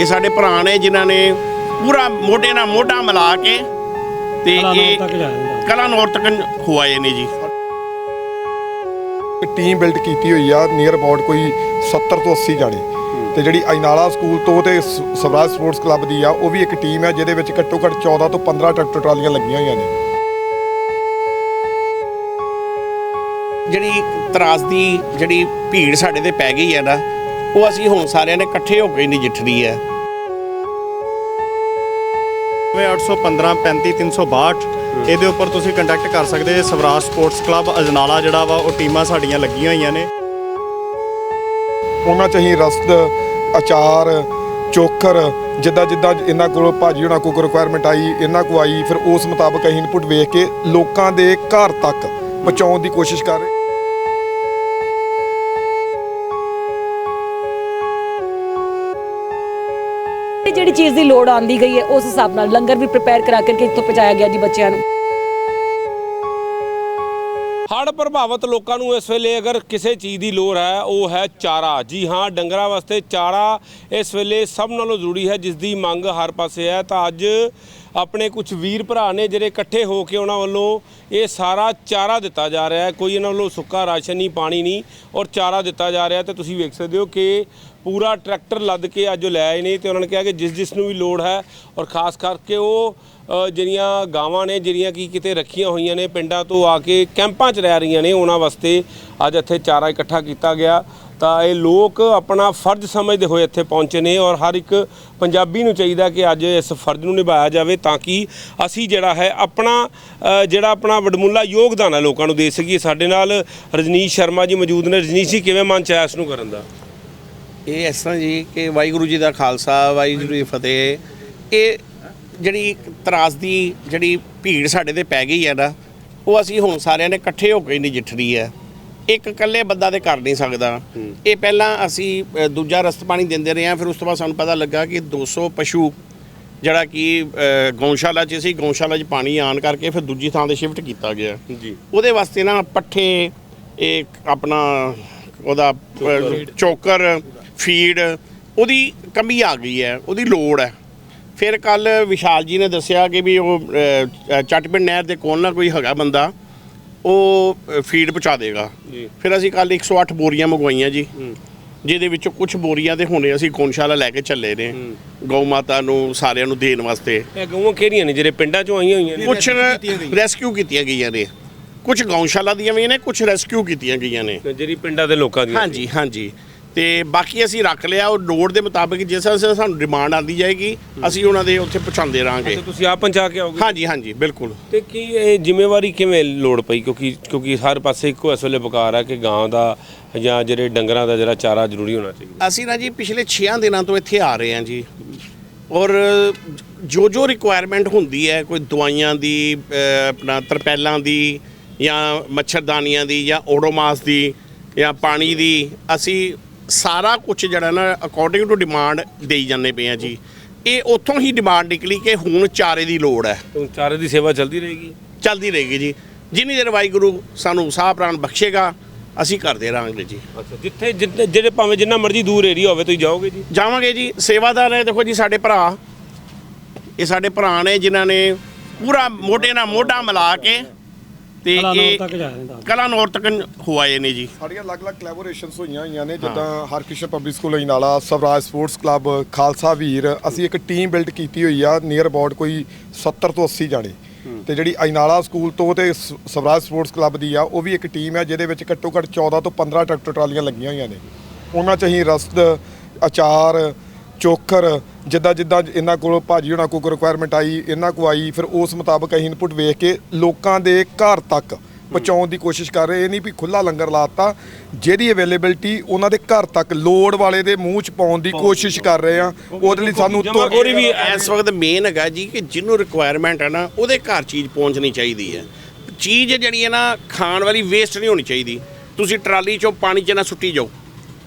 ਇਹ ਸਾਡੇ ਭਰਾ ਨੇ ਜਿਨ੍ਹਾਂ ਨੇ ਪੂਰਾ ਮੋਢੇ ਨਾਲ ਮੋਢਾ ਮਿਲਾ ਕੇ ਤੇ ਇਹ ਕਲਾ ਨੌਰ ਤੱਕ ਹੋਆਏ ਨੇ ਜੀ। ਟੀਮ ਬਿਲਡ ਕੀਤੀ ਹੋਈ ਆ ਨੀਅਰ ਅਬਾਊਟ ਕੋਈ 70 ਤੋਂ 80 ਜਾਣੇ। ਤੇ ਜਿਹੜੀ ਅਜਨਾਲਾ ਸਕੂਲ ਤੋਂ ਤੇ ਸਵਰਾਜ ਸਪੋਰਟਸ ਕਲੱਬ ਦੀ ਆ ਉਹ ਵੀ ਇੱਕ ਟੀਮ ਆ ਜਿਹਦੇ ਵਿੱਚ ਘੱਟੋ ਘੱਟ 14 ਤੋਂ 15 ਟਰੈਕਟਰ ਟਰਾਲੀਆਂ ਲੱਗੀਆਂ ਹੋਈਆਂ ਨੇ। ਜਿਹੜੀ ਤਰਾਸ ਦੀ ਜਿਹੜੀ ਭੀੜ ਸਾਡੇ ਤੇ ਪੈ ਗਈ ਹੈ ਨਾ ਉਹ ਅਸੀਂ ਹੁਣ ਸਾਰਿਆਂ ਨੇ ਇਕੱਠੇ ਹੋ ਕੇ ਨਜਿੱਠਣੀ ਹੈ। 815 35 362 ਇਹਦੇ ਉੱਪਰ ਤੁਸੀਂ ਕੰਟੈਕਟ ਕਰ ਸਕਦੇ ਜੇ ਸਵਰਾਜ ਸਪੋਰਟਸ ਕਲੱਬ ਅਜਨਾਲਾ ਜਿਹੜਾ ਵਾ ਉਹ ਟੀਮਾਂ ਸਾਡੀਆਂ ਲੱਗੀਆਂ ਹੋਈਆਂ ਨੇ। ਉਹਨਾਂ ਚ ਅਸੀਂ ਰਸਦ ਅਚਾਰ ਚੋਖਰ ਜਿੱਦਾਂ ਜਿੱਦਾਂ ਇਹਨਾਂ ਕੋਲ ਭਾਜੀ ਉਹਨਾਂ ਕੋਲ ਰਿਕੁਆਇਰਮੈਂਟ ਆਈ ਇਹਨਾਂ ਕੋ ਆਈ ਫਿਰ ਉਸ ਮੁਤਾਬਕ ਅਸੀਂ ਇਨਪੁਟ ਵੇਖ ਕੇ ਲੋਕਾਂ ਦੇ ਘਰ ਤੱਕ ਪਹੁੰਚਾਉਣ ਦੀ ਕੋਸ਼ਿਸ਼ ਕਰ ਰਹੇ ਚੀਜ਼ ਦੀ ਲੋੜ ਆਂਦੀ ਗਈ ਹੈ, ਉਸ ਹਿਸਾਬ ਨਾਲ ਲੰਗਰ ਵੀ ਪ੍ਰਿਪੇਅਰ ਕਰਾ ਕਰਕੇ ਇੱਥੋਂ ਪਹੁੰਚਾਇਆ ਗਿਆ ਜੀ ਬੱਚਿਆਂ ਨੂੰ। ਹੜ੍ਹ ਪ੍ਰਭਾਵਿਤ ਲੋਕਾਂ ਨੂੰ ਇਸ ਵੇਲੇ ਅਗਰ ਕਿਸੇ ਚੀਜ਼ ਦੀ ਲੋੜ ਹੈ, ਉਹ ਹੈ ਚਾਰਾ। ਜੀ ਹਾਂ, ਡੰਗਰਾਂ ਵਾਸਤੇ ਚਾਰਾ ਇਸ ਵੇਲੇ ਸਭ ਨਾਲੋਂ ਜ਼ਰੂਰੀ ਹੈ, ਜਿਸ ਦੀ ਮੰਗ ਹਰ ਪਾਸੇ ਹੈ। ਤਾਂ ਅੱਜ ਆਪਣੇ ਕੁਝ ਵੀਰ ਭਰਾ ਨੇ ਜਿਹੜੇ ਇਕੱਠੇ ਹੋ ਕੇ ਉਹਨਾਂ ਵੱਲੋਂ ਇਹ ਸਾਰਾ ਚਾਰਾ ਦਿੱਤਾ ਜਾ ਰਿਹਾ ਹੈ। ਕੋਈ ਇਹਨਾਂ ਵੱਲੋਂ ਸੁੱਕਾ ਰਾਸ਼ਨ ਨਹੀਂ, ਪਾਣੀ ਨਹੀਂ ਔਰ ਚਾਰਾ ਦਿੱਤਾ ਜਾ ਰਿਹਾ ਤੇ ਤੁਸੀਂ ਵੇਖ ਸਕਦੇ ਹੋ ਕਿ ਪੂਰਾ ਟਰੈਕਟਰ ਲੱਦ ਕੇ ਅੱਜ ਉਹ ਲੈ ਆਏ ਨੇ ਤੇ ਉਹਨਾਂ ਨੇ ਕਿਹਾ ਕਿ ਜਿਸ ਜਿਸ ਨੂੰ ਵੀ ਲੋੜ ਹੈ ਔਰ ਖਾਸ ਕਰਕੇ ਉਹ ਜਿਹੜੀਆਂ ਗਾਵਾਂ ਨੇ, ਜਿਹੜੀਆਂ ਕੀ ਕਿਤੇ ਰੱਖੀਆਂ ਹੋਈਆਂ ਨੇ ਪਿੰਡਾਂ ਤੋਂ ਆ ਕੇ ਕੈਂਪਾਂ 'ਚ ਰਹਿ ਰਹੀਆਂ ਨੇ, ਉਹਨਾਂ ਵਾਸਤੇ ਅੱਜ ਇੱਥੇ ਚਾਰਾ ਇਕੱਠਾ ਕੀਤਾ ਗਿਆ। ਤਾਂ ਇਹ ਲੋਕ ਆਪਣਾ ਫਰਜ਼ ਸਮਝਦੇ ਹੋਏ ਇੱਥੇ ਪਹੁੰਚੇ ਨੇ ਔਰ ਹਰ ਇੱਕ ਪੰਜਾਬੀ ਨੂੰ ਚਾਹੀਦਾ ਕਿ ਅੱਜ ਇਸ ਫਰਜ਼ ਨੂੰ ਨਿਭਾਇਆ ਜਾਵੇ ਤਾਂ ਕਿ ਅਸੀਂ ਜਿਹੜਾ ਹੈ ਆਪਣਾ ਜਿਹੜਾ ਆਪਣਾ ਵਡਮੁੱਲਾ ਯੋਗਦਾਨ ਹੈ ਲੋਕਾਂ ਨੂੰ ਦੇ ਸਕੀਏ। ਸਾਡੇ ਨਾਲ ਰਜਨੀਸ਼ ਸ਼ਰਮਾ ਜੀ ਮੌਜੂਦ ਨੇ। ਰਜਨੀਸ਼ ਜੀ, ਕਿਵੇਂ ਮਨ ਚ ਆਇਆ ਇਸ ਨੂੰ ਕਰਨ ਦਾ? ਇਹ ਇਸ ਤਰ੍ਹਾਂ ਜੀ ਕਿ ਵਾਹਿਗੁਰੂ ਜੀ ਦਾ ਖਾਲਸਾ, ਵਾਹਿਗੁਰੂ ਜੀ ਫਤਿਹ। ਇਹ ਜਿਹੜੀ ਤਰਾਸਦੀ ਜਿਹੜੀ ਭੀੜ ਸਾਡੇ ਤੇ ਪੈ ਗਈ ਹੈ ਨਾ, ਉਹ ਅਸੀਂ ਹੁਣ ਸਾਰਿਆਂ ਨੇ ਇਕੱਠੇ ਹੋ ਕੇ ਨਜਿੱਠਣੀ ਹੈ। ਇੱਕ ਇਕੱਲੇ ਬੰਦਾ ਤੇ ਕਰ ਨਹੀਂ ਸਕਦਾ। ਇਹ ਪਹਿਲਾਂ ਅਸੀਂ ਦੂਜਾ ਰਸਤ ਪਾਣੀ ਦਿੰਦੇ ਰਹੇ ਹਾਂ ਫਿਰ ਉਸ ਤੋਂ ਬਾਅਦ ਸਾਨੂੰ ਪਤਾ ਲੱਗਾ ਕਿ 200 ਪਸ਼ੂ ਜਿਹੜਾ ਕਿ ਅ, ਗਊਸ਼ਾਲਾ 'ਚ ਸੀ ਗਊਸ਼ਾਲਾ 'ਚ ਪਾਣੀ ਆਣ ਕਰਕੇ ਫਿਰ ਦੂਜੀ ਥਾਂ ਤੇ ਸ਼ਿਫਟ ਕੀਤਾ ਗਿਆ। ਜੀ। ਉਹਦੇ ਵਾਸਤੇ ਨਾ ਪੱਠੇ ਇਹ ਆਪਣਾ ਉਹਦਾ ਚੋਕਰ। ਫੀਡ ਉਹਦੀ ਕਮੀ ਆ ਗਈ ਹੈ ਉਹਦੀ ਲੋੜ ਹੈ। ਫਿਰ ਕੱਲ ਵਿਸ਼ਾਲ ਜੀ ਨੇ ਦੱਸਿਆ ਕਿ ਵੀ ਉਹ ਚੱਟਪਿੰਡ ਨਹਿਰ ਦੇ ਕੋਲ ਨਾ ਕੋਈ ਹੈਗਾ ਬੰਦਾ ਉਹ ਫੀਡ ਪਹੁੰਚਾ ਦੇਗਾ। ਜੀ। ਫਿਰ ਅਸੀਂ ਕੱਲ 108 ਬੋਰੀਆਂ ਮੰਗਵਾਈਆਂ ਜੀ। ਜਿਹਦੇ ਵਿੱਚੋਂ ਕੁਝ ਬੋਰੀਆਂ ਤੇ ਹੁਣੇ ਅਸੀਂ ਗਊਸ਼ਾਲਾ ਲੈ ਕੇ ਚੱਲੇ ਨੇ। ਗਊ ਮਾਤਾ ਨੂੰ ਸਾਰਿਆਂ ਨੂੰ ਦੇਣ ਵਾਸਤੇ। ਇਹ ਗਊਆਂ ਕਿਹੜੀਆਂ ਨੇ ਜਿਹੜੇ ਪਿੰਡਾਂ ਚੋਂ ਆਈਆਂ ਹੋਈਆਂ ਨੇ? ਕੁਝ ਰੈਸਕਿਊ ਕੀਤੀਆਂ ਗਈਆਂ। ਨੇ। ਕੁਝ ਗਊਸ਼ਾਲਾ ਦੀਆਂ ਵੀ ਨੇ ਕੁਝ ਰੈਸਕਿਊ ਕੀਤੀਆਂ ਗਈਆਂ ਨੇ। ਜਿਹੜੀ ਪਿੰਡਾਂ ਦੇ ਲੋਕਾਂ ਦੀਆਂ ਹਾਂਜੀ ਹਾਂਜੀ। ਤੇ ਬਾਕੀ ਅਸੀਂ ਰੱਖ ਲਿਆ ਉਹ ਲੋੜ ਦੇ ਮੁਤਾਬਕ ਜਿਸ ਤਰ੍ਹਾਂ ਸਾਨੂੰ ਡਿਮਾਂਡ ਆਉਂਦੀ ਜਾਏਗੀ ਅਸੀਂ ਉਹਨਾਂ ਦੇ ਉੱਥੇ ਪਹੁੰਚਾਉਂਦੇ ਰਹਾਂਗੇ। ਤੇ ਤੁਸੀਂ ਆਪ ਪਹੁੰਚਾ ਕੇ ਆਓਗੇ? ਹਾਂਜੀ ਹਾਂਜੀ ਬਿਲਕੁਲ। ਤੇ ਕੀ ਇਹ ਜ਼ਿੰਮੇਵਾਰੀ ਕਿਵੇਂ ਲੋੜ ਪਈ? ਕਿਉਂਕਿ ਕਿਉਂਕਿ ਹਰ ਪਾਸੇ ਇੱਕੋ ਇਸ ਵੇਲੇ ਬੁਕਾਰ ਹੈ ਕਿ ਗਾਂ ਦਾ ਜਾਂ ਜਿਹੜੇ ਡੰਗਰਾਂ ਦਾ ਜਿਹੜਾ ਚਾਰਾ ਜ਼ਰੂਰੀ ਹੋਣਾ ਚਾਹੀਦਾ। ਅਸੀਂ ਨਾ ਜੀ ਪਿਛਲੇ 6 ਦਿਨਾਂ ਤੋਂ ਇੱਥੇ ਆ ਰਹੇ ਹਾਂ ਜੀ। ਔਰ ਜੋ ਜੋ ਰਿਕੁਆਇਰਮੈਂਟ ਹੁੰਦੀ ਹੈ ਕੋਈ ਦਵਾਈਆਂ ਦੀ ਆਪਣਾ ਤਰਪੈਲਾਂ ਦੀ ਜਾਂ ਮੱਛਰਦਾਨੀਆਂ ਦੀ ਜਾਂ ਓਡੋਮਾਸ ਦੀ ਜਾਂ ਪਾਣੀ ਦੀ ਅਸੀਂ ਸਾਰਾ ਕੁਝ ਜਿਹੜਾ ਨਾ ਅਕੋਰਡਿੰਗ ਟੂ ਡਿਮਾਂਡ ਦੇਈ ਜਾਂਦੇ ਪਏ ਆ ਜੀ। ਇਹ ਉੱਥੋਂ ਹੀ ਡਿਮਾਂਡ ਨਿਕਲੀ ਕਿ ਹੁਣ ਚਾਰੇ ਦੀ ਲੋੜ ਹੈ। ਚਾਰੇ ਦੀ ਸੇਵਾ ਚੱਲਦੀ ਰਹੇਗੀ। ਚੱਲਦੀ ਰਹੇਗੀ ਜੀ। ਜਿੰਨੀ ਦੇਰ ਵਾਹਿਗੁਰੂ ਸਾਨੂੰ ਸਾਹ ਪ੍ਰਾਣ ਬਖਸ਼ੇਗਾ ਅਸੀਂ ਕਰਦੇ ਰਹਾਂਗੇ ਜੀ। ਅੱਛਾ ਜਿੱਥੇ ਜਿਹੜੇ ਭਾਵੇਂ ਜਿੰਨਾ ਮਰਜ਼ੀ ਦੂਰ ਏਰੀਆ ਹੋਵੇ ਤੁਸੀਂ ਜਾਓਗੇ ਜੀ? ਜਾਵਾਂਗੇ ਜੀ। ਸੇਵਾਦਾਰ ਨੇ ਦੇਖੋ ਜੀ ਸਾਡੇ ਭਰਾ। ਇਹ ਸਾਡੇ ਭਰਾ ਨੇ ਜਿਨ੍ਹਾਂ ਨੇ ਪੂਰਾ ਮੋਢੇ ਨਾਲ ਮੋਢਾ ਮਿਲਾ ਕੇ ਤੇ ਇਹ ਕਲਾ ਨੌਰ ਤੱਕ ਹੋਆਏ ਨੇ ਜੀ। ਸਾਡੀਆਂ ਅਲੱਗ-ਅਲੱਗ ਕੋਲੈਬੋਰੇਸ਼ਨਸ ਹੋਈਆਂ ਹੋਈਆਂ ਨੇ ਜਿੱਦਾਂ Harkrishan public school Ajnala Swaraj sports club Khalsa ਵੀਰ ਅਸੀਂ ਇੱਕ ਟੀਮ ਬਿਲਡ ਕੀਤੀ ਹੋਈ ਆ ਨੀਅਰ ਅਬਾਊਟ ਕੋਈ 70 ਤੋਂ 80 ਜਾਣੇ। ਤੇ ਜਿਹੜੀ ਅਜਨਾਲਾ ਸਕੂਲ ਤੋਂ ਤੇ ਸਵਰਾਜ ਸਪੋਰਟਸ ਕਲੱਬ ਦੀ ਆ ਉਹ ਵੀ ਇੱਕ ਟੀਮ ਹੈ ਜਿਹਦੇ ਵਿੱਚ ਘੱਟੋ ਘੱਟ 14 ਤੋਂ 15 ਟਰੈਕਟਰ ਟਰਾਲੀਆਂ ਲੱਗੀਆਂ ਹੋਈਆਂ ਨੇ। ਉਹਨਾਂ ਚ ਅਸੀਂ ਰਸਦ ਅਚਾਰ ਚੋਖਰ ਜਿੱਦਾਂ ਜਿੱਦਾਂ ਇਹਨਾਂ ਕੋਲ ਭਾਜੀ ਉਹਨਾਂ ਕੋਲ ਰਿਕੁਆਇਰਮੈਂਟ ਆਈ ਇਹਨਾਂ ਕੋ ਆਈ ਫਿਰ ਉਸ ਮੁਤਾਬਕ ਅਸੀਂ ਇਨਪੁਟ ਵੇਖ ਕੇ ਲੋਕਾਂ ਦੇ ਘਰ ਤੱਕ ਪਹੁੰਚਾਉਣ ਦੀ ਕੋਸ਼ਿਸ਼ ਕਰ ਰਹੇ। ਇਹ ਨਹੀਂ ਵੀ ਖੁੱਲਾ ਲੰਗਰ ਲਾਤਾ ਜਿਹਦੀ ਅਵੇਲੇਬਿਲਟੀ ਉਹਨਾਂ ਦੇ ਘਰ ਤੱਕ ਲੋੜ ਵਾਲੇ ਦੇ ਮੂੰਹ 'ਚ ਪਾਉਣ ਦੀ ਕੋਸ਼ਿਸ਼ ਕਰ ਰਹੇ ਆ ਉਹਦੇ ਲਈ ਸਾਨੂੰ ਤੁਰ- ਵੀ ਇਸ ਵਕਤ ਮੇਨ ਹੈਗਾ ਜੀ ਕਿ ਜਿਹਨੂੰ ਰਿਕੁਆਇਰਮੈਂਟ ਹੈ ਨਾ ਉਹਦੇ ਘਰ ਚੀਜ਼ ਪਹੁੰਚਣੀ ਚਾਹੀਦੀ ਹੈ। ਚੀਜ਼ ਜਿਹੜੀ ਹੈ ਨਾ ਖਾਣ ਵਾਲੀ ਵੇਸਟ ਨਹੀਂ ਹੋਣੀ ਚਾਹੀਦੀ। ਤੁਸੀਂ ਟਰਾਲੀ 'ਚੋਂ ਪਾਣੀ 'ਚ ਨਾ ਸੁੱਟੀ ਜਾਓ।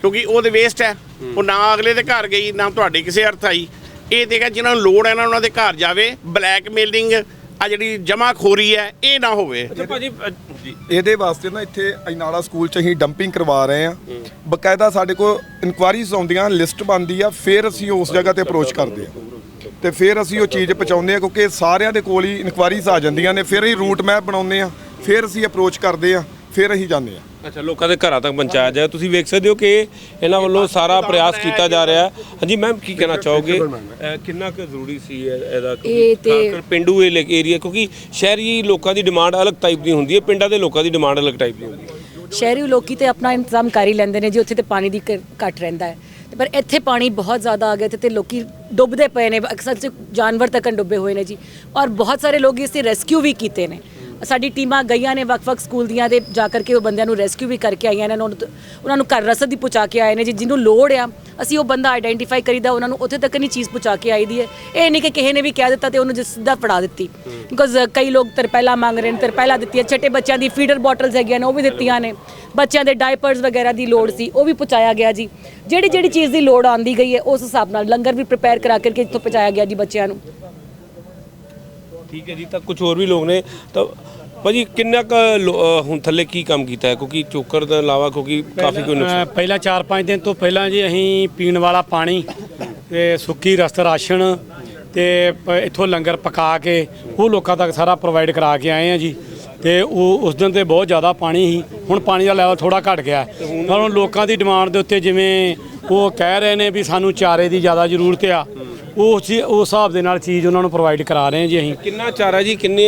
ਕਿਉਂਕਿ ਉਹ ਤੇ ਵੇਸਟ ਹੈ। ਉਹ ਨਾ ਅਗਲੇ ਦੇ ਘਰ ਗਈ ਨਾ ਤੁਹਾਡੇ ਕਿਸੇ ਅਰਥ ਆਈ। ਇਹ ਦੇਖਾ ਜਿਨ੍ਹਾਂ ਨੂੰ ਲੋੜ ਹੈ ਨਾ ਉਹਨਾਂ ਦੇ ਘਰ ਜਾਵੇ। ਬਲੈਕਮੇਲਿੰਗ ਆ ਜਿਹੜੀ ਜਮਾਖੋਰੀ ਹੈ ਇਹ ਨਾ ਹੋਵੇ। ਅੱਛਾ ਭਾਜੀ ਅ, ਇਹਦੇ ਵਾਸਤੇ ਨਾ ਇੱਥੇ ਅਜਨਾਲਾ ਸਕੂਲ 'ਚ ਅਸੀਂ ਡੰਪਿੰਗ ਕਰਵਾ ਰਹੇ ਆ ਬਕਾਇਦਾ ਸਾਡੇ ਕੋਲ ਇਨਕੁਆਰੀਜ਼ ਆਉਂਦੀਆਂ ਲਿਸਟ ਬਣਦੀ ਆ ਫਿਰ ਅਸੀਂ ਉਸ ਜਗ੍ਹਾ ਤੇ ਅਪਰੋਚ ਕਰਦੇ ਆ ਤੇ ਫਿਰ ਅਸੀਂ ਉਹ ਚੀਜ਼ ਪਹੁੰਚਾਉਂਦੇ ਆ ਕਿਉਂਕਿ ਸਾਰਿਆਂ ਦੇ ਕੋਲ ਹੀ ਇਨਕੁਆਰੀਜ਼ ਆ ਜਾਂਦੀਆਂ ਨੇ ਫਿਰ ਅਸੀਂ ਰੂਟ ਮੈਪ ਬਣਾਉਂਦੇ ਆ ਫਿਰ ਅਸੀਂ ਅਪਰੋਚ ਕਰਦੇ ਆ ਫਿਰ ਅਸੀਂ ਜਾਂਦੇ ਆ ਅੱਛਾ ਲੋਕਾਂ ਦੇ ਘਰਾਂ ਤੱਕ ਪਹੁੰਚਾਇਆ ਜਾਏ ਤੁਸੀਂ ਵੇਖ ਸਕਦੇ ਹੋ ਕਿ ਇਹਨਾਂ ਵੱਲੋਂ ਸਾਰਾ ਪ੍ਰਯਾਸ ਕੀਤਾ ਜਾ ਰਿਹਾ ਹੈ। ਹਾਂਜੀ ਮੈਮ ਕੀ ਕਹਿਣਾ ਚਾਹੋਗੇ? ਅਹ ਕਿੰਨਾ ਕੁ ਜ਼ਰੂਰੀ ਸੀ ਇਹ- ਇਹਦਾ ਕਿਉਂਕਿ ਇਹ ਤੇ- ਖਾਸ ਕਰ ਪਿੰਡੂ ਏਰੀਆ ਕਿਉਂਕਿ ਸ਼ਹਿਰੀ ਲੋਕਾਂ ਦੀ ਡਿਮਾਂਡ ਅਲੱਗ ਟਾਈਪ ਦੀ ਹੁੰਦੀ ਹੈ ਪਿੰਡਾਂ ਦੇ ਲੋਕਾਂ ਦੀ ਡਿਮਾਂਡ ਅਲੱਗ ਟਾਈਪ ਦੀ ਹੁੰਦੀ ਹੈ। ਸ਼ਹਿਰੀ ਲੋਕੀ ਤੇ ਆਪਣਾ ਇੰਤਜ਼ਾਮ ਕਰ ਹੀ ਲੈਂਦੇ ਨੇ ਜੀ ਉੱਥੇ ਤੇ ਪਾਣੀ ਦੀ ਘੱਟ ਰਹਿੰਦਾ ਹੈ। ਤੇ ਪਰ ਇੱਥੇ ਪਾਣੀ ਬਹੁਤ ਜ਼ਿਆਦਾ ਆ ਗਿਆ ਤੇ ਤੇ ਲੋਕੀ ਡੁੱਬਦੇ ਪਏ ਨੇ ਅਕਸਰ ਚ ਜਾਨਵਰ ਤੱਕ ਡੁੱਬੇ ਹੋਏ ਨੇ ਜੀ। ਔਰ ਬਹੁਤ ਸਾਰੇ ਲੋਕ ਇਸ ਦੇ ਰੈਸਕਿਊ ਵੀ ਕੀਤੇ ਨੇ। ਸਾਡੀ ਟੀਮਾਂ ਗਈਆਂ ਨੇ ਵੱਖ-ਵੱਖ ਸਕੂਲ ਦੀਆਂ ਦੇ ਜਾ ਕਰਕੇ ਉਹ ਬੰਦਿਆਂ ਨੂੰ ਰੈਸਕਿਊ ਵੀ ਕਰਕੇ ਆਈਆਂ ਨੇ, ਉਹਨਾਂ ਨੂੰ ਉਹਨਾਂ ਨੂੰ ਘਰ ਰਸਦ ਦੀ ਪਹੁੰਚਾ ਕੇ ਆਏ ਨੇ, ਜੀ ਜਿਹਨੂੰ ਲੋੜ ਆ, ਅਸੀਂ ਉਹ ਬੰਦਾ ਆਈਡੈਂਟੀਫਾਈ ਕਰੀਦਾ, ਉਹਨਾਂ ਨੂੰ ਉੱਥੇ ਤੱਕ ਨਹੀਂ ਚੀਜ਼ ਪਹੁੰਚਾ ਕੇ ਆਈ ਦੀ ਹੈ। ਇਹ ਨਹੀਂ ਕਿ ਕਿਸੇ ਨੇ ਵੀ ਕਹਿ ਦਿੱਤਾ ਤੇ ਉਹਨੂੰ ਜਿਸ ਸਿੱਧਾ ਫੜਾ ਦਿੱਤੀ। ਬਿਕੋਜ਼ ਕਈ ਲੋਕ ਤਰਪੈਲਾ ਮੰਗ ਰਹੇ ਨੇ, ਤਰਪੈਲਾ ਦਿੱਤੀਆਂ ਛੋਟੇ ਬੱਚਿਆਂ ਦੀ ਫੀਡਰ ਬੋਟਲਸ ਹੈਗੀਆਂ ਨੇ, ਉਹ ਵੀ ਦਿੱਤੀਆਂ ਨੇ। ਬੱਚਿਆਂ ਦੇ ਡਾਈਪਰਸ ਵਗੈਰਾ ਦੀ ਲੋੜ ਸੀ, ਉਹ ਵੀ ਪਹੁੰਚਾਇਆ ਗਿਆ ਜੀ। ਜਿਹੜੀ ਜਿਹੜੀ ਚੀਜ਼ ਦੀ ਲੋੜ ਆਂਦੀ ਗਈ ਹੈ, ਉਸ ਹਿਸਾਬ ਨਾਲ ਲੰਗਰ ਵੀ ਪ੍ਰਿਪੇਅਰ ਕਰਾ ਕਰਕੇ ਇੱਥੋਂ ਪਹੁੰਚਾਇਆ ਗਿਆ ਜੀ ਬੱਚਿਆਂ ਨੂੰ। ਠੀਕ ਹੈ ਜੀ ਤਾਂ ਕੁਝ ਹੋਰ ਵੀ ਲੋਕ ਨੇ। ਤਾਂ ਭਾਜੀ ਕਿੰਨਾ ਕੁ ਲੋ- ਹੁਣ ਥੱਲੇ ਕੀ ਕੰਮ ਕੀਤਾ ਹੈ? ਕਿਉਂਕਿ ਚੋਕਰ ਤੋਂ ਇਲਾਵਾ ਕਿਉਂਕਿ ਕਾਫੀ ਕੋਈ ਨੁਕਸਾਨ ਅ, ਪਹਿਲਾਂ 4-5 ਦਿਨ ਤੋਂ ਪਹਿਲਾਂ ਜੀ ਅਸੀਂ ਪੀਣ ਵਾਲਾ ਪਾਣੀ ਤੇ ਸੁੱਕੀ ਰਸਤ ਰਾਸ਼ਨ ਤੇ ਪ- ਇੱਥੋਂ ਲੰਗਰ ਪਕਾ ਕੇ ਉਹ ਲੋਕਾਂ ਤੱਕ ਸਾਰਾ ਪ੍ਰੋਵਾਈਡ ਕਰਾ ਕੇ ਆਏ ਆ ਜੀ। ਤੇ ਉਹ ਉਸ ਦਿਨ ਤੇ ਬਹੁਤ ਜ਼ਿਆਦਾ ਪਾਣੀ ਸੀ। ਹੁਣ ਪਾਣੀ ਦਾ ਲੈਵਲ ਥੋੜਾ ਘਟ ਗਿਆ। ਪਰ ਹੁਣ ਲੋਕਾਂ ਦੀ ਡਿਮਾਂਡ ਦੇ ਉੱਤੇ ਜਿਵੇਂ ਉਹ ਕਹਿ ਰਹੇ ਨੇ ਵੀ ਸਾਨੂੰ ਚਾਰੇ ਦੀ ਜ਼ਿਆਦਾ ਜ਼ਰੂਰਤ ਆ ਉਹ ਚੀ- ਉਸ ਹਿਸਾਬ ਦੇ ਨਾਲ ਚੀਜ਼ ਉਹਨਾਂ ਨੂੰ ਪ੍ਰੋਵਾਈਡ ਕਰਾ ਰਹੇ ਹਾਂ ਜੀ ਅਸੀਂ। ਕਿੰਨਾ ਚਾਰਾ ਜੀ? ਕਿੰਨੇ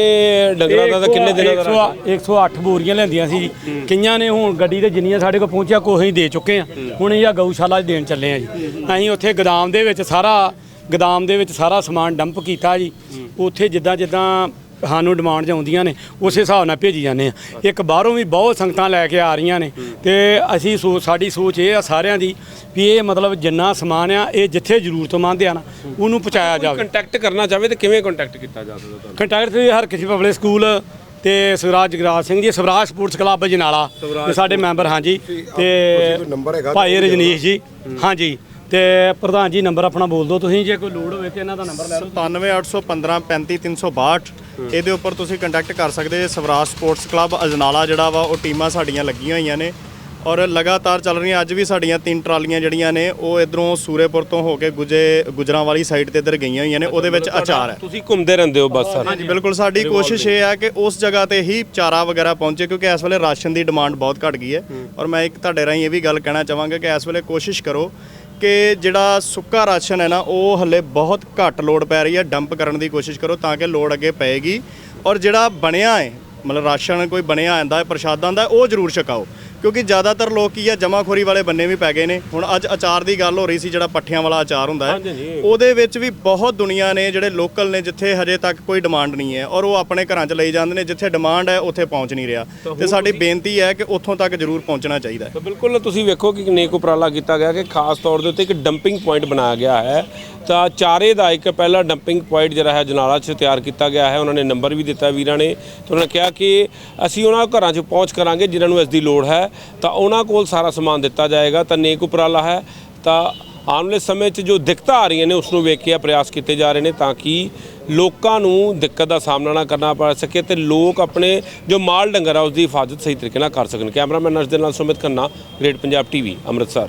ਡੰਗਰਾਂ ਦਾ ਤਾਂ ਕਿੰਨੇ ਦਿਨਾਂ ਦਾ ਰਾਸ਼ਨ? 108 ਬੋਰੀਆਂ ਲੈਂਦੀਆਂ ਸੀ ਜੀ। ਕਈਆਂ ਨੇ ਹੁਣ ਗੱਡੀ ਤੇ ਜਿੰਨੀਆਂ ਸਾਡੇ ਕੋਲ ਪਹੁੰਚਿਆ ਕੋਈ ਅਸੀਂ ਦੇ ਚੁੱਕੇ ਆ ਹੁਣ ਇਹ ਆ ਗਊਸ਼ਾਲਾ 'ਚ ਦੇਣ ਚੱਲੇ ਆ ਜੀ। ਅਸੀਂ ਉੱਥੇ ਗੋਦਾਮ ਦੇ ਵਿੱਚ ਸਾਰਾ ਗੋਦਾਮ ਦੇ ਵਿੱਚ ਸਾਰਾ ਸਮਾਨ ਡੰਪ ਕੀਤਾ ਜੀ। ਉੱਥੇ ਜਿੱਦਾਂ ਜਿੱਦਾਂ ਸਾਨੂੰ ਡਿਮਾਂਡ ਆਉਂਦੀਆਂ ਨੇ ਉਸੇ ਹਿਸਾਬ ਨਾਲ ਭੇਜੀ ਜਾਂਦੇ ਆ ਇੱਕ ਬਾਹਰੋਂ ਵੀ ਬਹੁਤ ਸੰਗਤਾਂ ਲੈ ਕੇ ਆ ਰਹੀਆਂ ਨੇ ਤੇ ਅਸੀਂ ਸੋ ਸਾਡੀ ਸੋਚ ਇਹ ਆ ਸਾਰਿਆਂ ਦੀ ਵੀ ਇਹ ਮਤਲਬ ਜਿੰਨਾ ਸਮਾਨ ਆ ਇਹ ਜਿੱਥੇ ਜ਼ਰੂਰਤਮੰਦ ਆ ਨਾ ਉਹਨੂੰ ਪਹੁੰਚਾਇਆ ਜਾਵੇ। ਕੰਟੈਕਟ ਕਰਨਾ ਚਾਹਵੇ ਤੇ ਕਿਵੇਂ ਕੰਟੈਕਟ ਕੀਤਾ ਜਾ ਸਕਦਾ ਤੁਹਾਨੂੰ? ਕੰਟੈਕਟ ਤੇ ਹਰ ਕਿਸੇ ਪਬਲਿਕ ਸਕੂਲ ਤੇ ਸਵਰਾਜ ਜਗਰਾਜ ਸਿੰਘ ਜੀ ਸਵਰਾਜ ਸਪੋਰਟਸ ਕਲੱਬ ਜਨਾਲਾ ਤੇ ਸਾਡੇ ਮੈਂਬਰ ਹਾਂਜੀ। ਤੇ ਭਾਈ ਰਜਨੀਸ਼ ਜੀ ਹਾਂਜੀ। ਤੇ ਪ੍ਰਧਾਨ ਜੀ ਨੰਬਰ ਆਪਣਾ ਬੋਲ ਦਿਓ। ਤੁਸੀਂ ਜੇ ਕੋਈ ਲੋੜ ਹੋਵੇ ਤੇ ਇਹਨਾਂ ਦਾ ਨੰਬਰ ਲੈ ਲਓ। 97815 35362 ਇਹਦੇ ਉੱਪਰ ਤੁਸੀਂ ਕੰਟੈਕਟ ਕਰ ਸਕਦੇ ਜੇ ਸਵਰਾਜ ਸਪੋਰਟਸ ਕਲੱਬ ਅਜਨਾਲਾ ਜਿਹੜਾ ਵਾ ਉਹ ਟੀਮਾਂ ਸਾਡੀਆਂ ਲੱਗੀਆਂ ਹੋਈਆਂ ਨੇ। ਔਰ ਲਗਾਤਾਰ ਚੱਲ ਰਹੀਆਂ ਅੱਜ ਵੀ ਸਾਡੀਆਂ ਤਿੰਨ ਟਰਾਲੀਆਂ ਜਿਹੜੀਆਂ ਨੇ ਉਹ ਇਧਰੋਂ ਸੂਰੇਪੁਰ ਤੋਂ ਹੋ ਕੇ ਗੁਜੇ ਗੁਜਰਾਂ ਵਾਲੀ ਸਾਈਡ ਤੇ ਇੱਧਰ ਗਈਆਂ ਹੋਈਆਂ ਨੇ। ਉਹਦੇ ਵਿੱਚ ਅਚਾਰ ਹੈ। ਤੁਸੀਂ ਘੁੰਮਦੇ ਰਹਿੰਦੇ ਹੋ ਬਸ। ਸਰ ਹਾਂਜੀ ਬਿਲਕੁਲ। ਸਾਡੀ ਕੋਸ਼ਿਸ਼ ਇਹ ਹੈ ਕਿ ਉਸ ਜਗ੍ਹਾ ਤੇ ਹੀ ਚਾਰਾ ਵਗੈਰਾ ਪਹੁੰਚੇ ਕਿਉਂਕਿ ਇਸ ਵੇਲੇ ਰਾਸ਼ਨ ਦੀ ਡਿਮਾਂਡ ਬਹੁਤ ਘਟ ਗਈ ਹੈ। ਔਰ ਮੈਂ ਇੱਕ ਤੁਹਾਡੇ ਰਾਹੀਂ ਇਹ ਵੀ ਗੱਲ ਕਹਿਣਾ ਚਾਹਾਂਗਾ ਕਿ ਇਸ ਵੇਲੇ ਕੋਸ਼ਿਸ਼ ਕਰੋ ਕਿ ਜਿਹੜਾ ਸੁੱਕਾ ਰਾਸ਼ਨ ਹੈ ਨਾ, ਉਹ ਹੱਲੇ ਬਹੁਤ ਘੱਟ ਲੋਡ ਪੈ ਰਹੀ ਹੈ। ਡੰਪ ਕਰਨ ਦੀ ਕੋਸ਼ਿਸ਼ ਕਰੋ ਤਾਂ ਕਿ ਲੋਡ ਅੱਗੇ ਪਏਗੀ। ਔਰ ਜਿਹੜਾ ਬਣਿਆ ਹੈ, ਮਤਲਬ ਰਾਸ਼ਨ ਕੋਈ ਬਣਿਆ ਆਂਦਾ ਹੈ, ਪ੍ਰਸ਼ਾਦਾਂ ਦਾ ਉਹ ਜ਼ਰੂਰ ਛਕਾਓ। ਕਿਉਂਕਿ ਜ਼ਿਆਦਾਤਰ ਲੋਕ ਕੀ ਆ ਜਮਾਖੋਰੀ ਵਾਲੇ ਬੰਨੇ ਵੀ ਪੈ ਗਏ ਨੇ। ਹੁਣ ਅੱਜ ਅਚਾਰ ਦੀ ਗੱਲ ਹੋ ਰਹੀ ਸੀ ਜਿਹੜਾ ਪੱਠਿਆਂ ਵਾਲਾ ਅਚਾਰ ਹੁੰਦਾ ਹੈ। ਉਹਦੇ ਵਿੱਚ ਵੀ ਬਹੁਤ ਦੁਨੀਆ ਨੇ ਜਿਹੜੇ ਲੋਕਲ ਨੇ ਜਿੱਥੇ ਹਜੇ ਤੱਕ ਕੋਈ ਡਿਮਾਂਡ ਨਹੀਂ ਹੈ ਔਰ ਉਹ ਆਪਣੇ ਘਰਾਂ 'ਚ ਲਈ ਜਾਂਦੇ ਨੇ ਜਿੱਥੇ ਡਿਮਾਂਡ ਹੈ ਉੱਥੇ ਪਹੁੰਚ ਨਹੀਂ ਰਿਹਾ। ਤੇ ਸਾਡੀ ਬੇਨਤੀ ਹੈ ਕਿ ਉੱਥੋਂ ਤੱਕ ਜ਼ਰੂਰ ਪਹੁੰਚਣਾ ਚਾਹੀਦਾ ਹੈ। ਬਿਲਕੁਲ ਤੁਸੀਂ ਵੇਖੋ ਕਿ ਨੇਕ ਉਪਰਾਲਾ ਕੀਤਾ ਗਿਆ ਕਿ ਖਾਸ ਤੌਰ ਦੇ ਉੱਤੇ ਇੱਕ ਡੰਪਿੰਗ ਪੁਆਇੰਟ ਬਣਾਇਆ ਗਿਆ ਹੈ। ਤਾਂ ਚਾਰੇ ਦਾ ਇੱਕ ਪਹਿਲਾ ਡੰਪਿੰਗ ਪੁਆਇੰਟ ਜਿਹੜਾ ਹੈ ਜਨਾਲਾ 'ਚ ਤਿਆਰ ਕੀਤਾ ਗਿਆ ਹੈ। ਉਹਨਾਂ ਨੇ ਨੰਬਰ ਵੀ ਦਿੱਤਾ ਵੀਰਾਂ ਨੇ। ਤੇ ਉਹਨਾਂ ਨੇ ਕਿਹਾ ਕਿ ਅਸੀਂ ਉਹਨਾਂ ਘਰਾਂ 'ਚ ਪਹੁੰਚ ਕਰਾਂਗੇ ਜਿਨ੍ਹਾਂ ਨੂੰ ਇਸ ਦੀ ਲੋੜ ਹੈ। ਤਾਂ ਉਹਨਾਂ ਕੋਲ ਸਾਰਾ ਸਮਾਨ ਦਿੱਤਾ ਜਾਏਗਾ। ਤਾਂ ਨੇਕ ਉਪਰਾਲਾ ਹੈ। ਤਾਂ ਆਉਣ ਵਾਲੇ ਸਮੇਂ 'ਚ ਜੋ ਦਿੱਕਤਾਂ ਆ ਰਹੀਆਂ ਨੇ, ਉਸ ਨੂੰ ਵੇਖ ਕੇ ਇਹ ਪ੍ਰਯਾਸ ਕੀਤੇ ਜਾ ਰਹੇ ਨੇ ਤਾਂ ਕਿ ਲੋਕਾਂ ਨੂੰ ਦਿੱਕਤ ਦਾ ਸਾਹਮਣਾ ਨਾ ਕਰਨਾ ਪੈ ਸਕੇ ਤੇ ਲੋਕ ਆਪਣੇ ਜੋ ਮਾਲ ਡੰਗਰ ਆ ਉਸ ਦੀ ਹਿਫਾਜ਼ਤ ਸਹੀ ਤਰੀਕੇ ਨਾਲ ਕਰ ਸਕਣ। ਕੈਮਰਾਮੈਨ ਅਰਸ਼ ਦੇ ਨਾਲ ਸੁਮਿਤ ਖੰਨਾ, ਗ੍ਰੇਟ ਪੰਜਾਬ ਟੀਵੀ, ਅੰਮ੍ਰਿਤਸਰ।